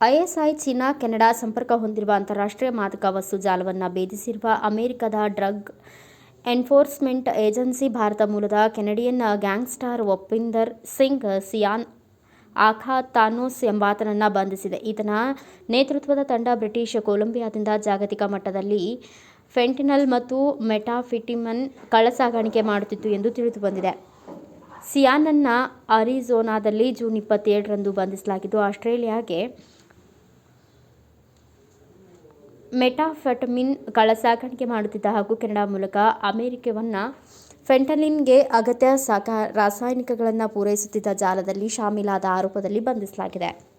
ISI, China, Canada ಸಂಪರ್ಕ ಹೊಂದಿರುವ ಅಂತಾರಾಷ್ಟ್ರೀಯ ಮಾದಕ ವಸ್ತು ಜಾಲವನ್ನು ಭೇದಿಸಿರುವ ಅಮೆರಿಕದ ಡ್ರಗ್ ಎನ್ಫೋರ್ಸ್ಮೆಂಟ್ ಏಜೆನ್ಸಿ ಭಾರತ ಮೂಲದ Canadian gangster Upinder Singh Sian aka Thanos ಎಂಬಾತನನ್ನು ಬಂಧಿಸಿದೆ. ಈತನ ನೇತೃತ್ವದ ತಂಡ ಬ್ರಿಟಿಷ್ ಕೊಲಂಬಿಯಾದಿಂದ ಜಾಗತಿಕ ಮಟ್ಟದಲ್ಲಿ ಫೆಂಟಿನಲ್ ಮತ್ತು ಮೆಟಾಫಿಟಿಮನ್ ಕಳಸಾಗಾಣಿಕೆ ಮಾಡುತ್ತಿತ್ತು ಎಂದು ತಿಳಿದುಬಂದಿದೆ ಸಿಯಾನನ್ನ ಅರಿಜೋನಾದಲ್ಲಿ ಜೂನ್ ಇಪ್ಪತ್ತೇಳರಂದು ಬಂಧಿಸಲಾಗಿದ್ದು, ಆಸ್ಟ್ರೇಲಿಯಾಗೆ ಮೆಟಾಫೆಟಮಿನ್ ಸಾಗಾಣಿಕೆ ಮಾಡುತ್ತಿದ್ದ ಹಾಗೂ ಕೆನಡಾ ಮೂಲಕ ಅಮೆರಿಕವನ್ನು ಫೆಂಟಲಿನ್ಗೆ ಅಗತ್ಯ ಸಾಕ ರಾಸಾಯನಿಕಗಳನ್ನು ಪೂರೈಸುತ್ತಿದ್ದ ಜಾಲದಲ್ಲಿ ಶಾಮೀಲಾದ ಆರೋಪದಲ್ಲಿ ಬಂಧಿಸಲಾಗಿದೆ.